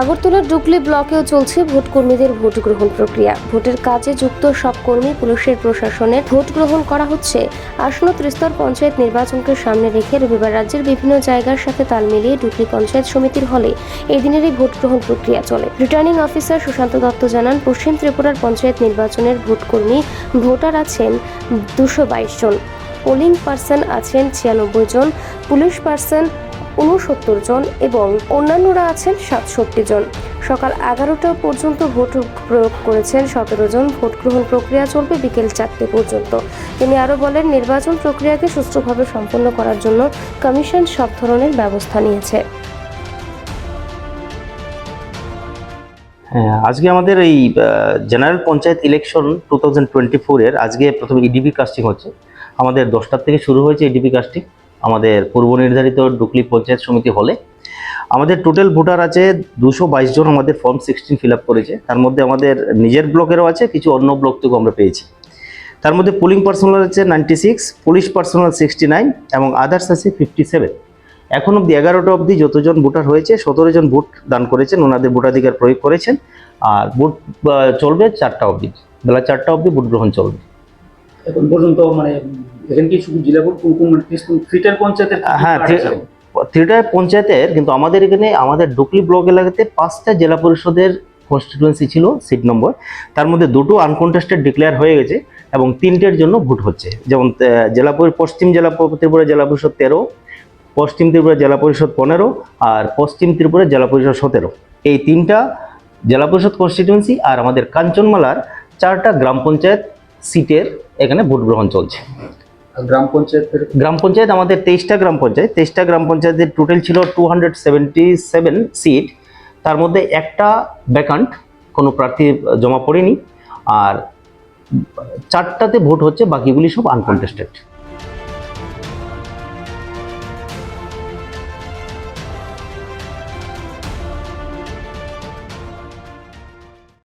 আগরতলার ডুকলি ব্লকেও চলছে ভোট কর্মীদের ভোট গ্রহণ প্রক্রিয়া। ভোটের কাজে যুক্ত সব কর্মী পুলিশের প্রশাসনের ভোট গ্রহণ করা হচ্ছে। আসন্ন ত্রিস্তর পঞ্চায়েত নির্বাচনকে সামনে রেখে রবিবার রাজ্যের বিভিন্ন জায়গার সাথে তাল মিলিয়ে ডুকলি পঞ্চায়েত সমিতির হলে এই দিনের এই ভোট গ্রহণ প্রক্রিয়া চলে। রিটার্নিং অফিসার সুশান্ত দত্ত জানান, পশ্চিম ত্রিপুরার পঞ্চায়েত নির্বাচনের ভোটকর্মী ভোটার আছেন দুশো জন। পোলিং পার্সন আছেন ছিয়ানব্বই জন, পুলিশ পার্সন উনসত্তর জন এবং অন্যান্যরা আছেন সাতষট্টি জন। সকাল এগারোটা পর্যন্ত ভোট প্রয়োগ করেছেন সতেরো জন। ভোট গ্রহণ প্রক্রিয়া চলবে বিকেল চারটে পর্যন্ত। তিনি আরও বলেন, নির্বাচন প্রক্রিয়াকে সুষ্ঠুভাবে সম্পন্ন করার জন্য কমিশন সব ধরনের ব্যবস্থা নিয়েছে। হ্যাঁ আজকে আমাদের এই general panchayat election two thousand twenty ফোরের আজকে প্রথমে ইডিবি কাস্টিং হচ্ছে। আমাদের দশটার থেকে শুরু হয়েছে ইডিপি কাস্টিং আমাদের পূর্ব নির্ধারিত ডুকলি পঞ্চায়েত সমিতি হলে। আমাদের টোটাল ভোটার আছে দুশো বাইশ জন, আমাদের ফর্ম সিক্সটিন ফিল আপ করেছে। তার মধ্যে আমাদের নিজের ব্লকেরও আছে, কিছু অন্য ব্লক থেকেও আমরা পেয়েছি। তার মধ্যে পোলিং পার্সোনাল আছে ninety six police personal sixty nine এবং আদার্স আছে ফিফটি সেভেন এখন অবধি এগারোটা অবধি যতজন ভোটার হয়েছে, সতেরো জন ভোট দান করেছেন, ওনাদের ভোটাধিকার প্রয়োগ করেছেন। আর ভোট চলবে চারটা অবধি। বেলা চারটা অবধি ভোট গ্রহণ চলবে। এখন পর্যন্ত মানে এখানে কি শুধু জেলা কোন কোন মানে থ্রিটার পঞ্চায়েতের হ্যাঁ থ্রিটার পঞ্চায়েতের কিন্তু আমাদের এখানে আমাদের ডুকলি ব্লক এলাকাতে পাঁচটা জেলা পরিষদের কনস্টিটুয়েন্সি ছিল সিট নম্বর তার মধ্যে দুটো আনকন্টেস্টেড ডিক্লেয়ার হয়ে গেছে এবং তিনটের জন্য ভোট হচ্ছে। যেমন জেলা পশ্চিম জেলা ত্রিপুরা জেলা পরিষদ তেরো পশ্চিম ত্রিপুরা জেলা পরিষদ পনেরো আর পশ্চিম ত্রিপুরা জেলা পরিষদ সতেরো। এই তিনটা জেলা পরিষদ কনস্টিটুয়েন্সি আর আমাদের কাঞ্চনমালার চারটা গ্রাম পঞ্চায়েত সিটের এখানে ভোট গ্রহণ চলছে। গ্রাম পঞ্চায়েত গ্রাম পঞ্চায়েত আমাদের তেইশটা গ্রাম পঞ্চায়েত। তেইশটা গ্রাম পঞ্চায়েতের টোটাল ছিল two hundred seventy seven seat তার মধ্যে একটা ব্যাকান্ট কোনো প্রার্থী জমা পড়েনি। আর চারটাতে ভোট হচ্ছে বাকিগুলি সব আনকন্টেস্টেড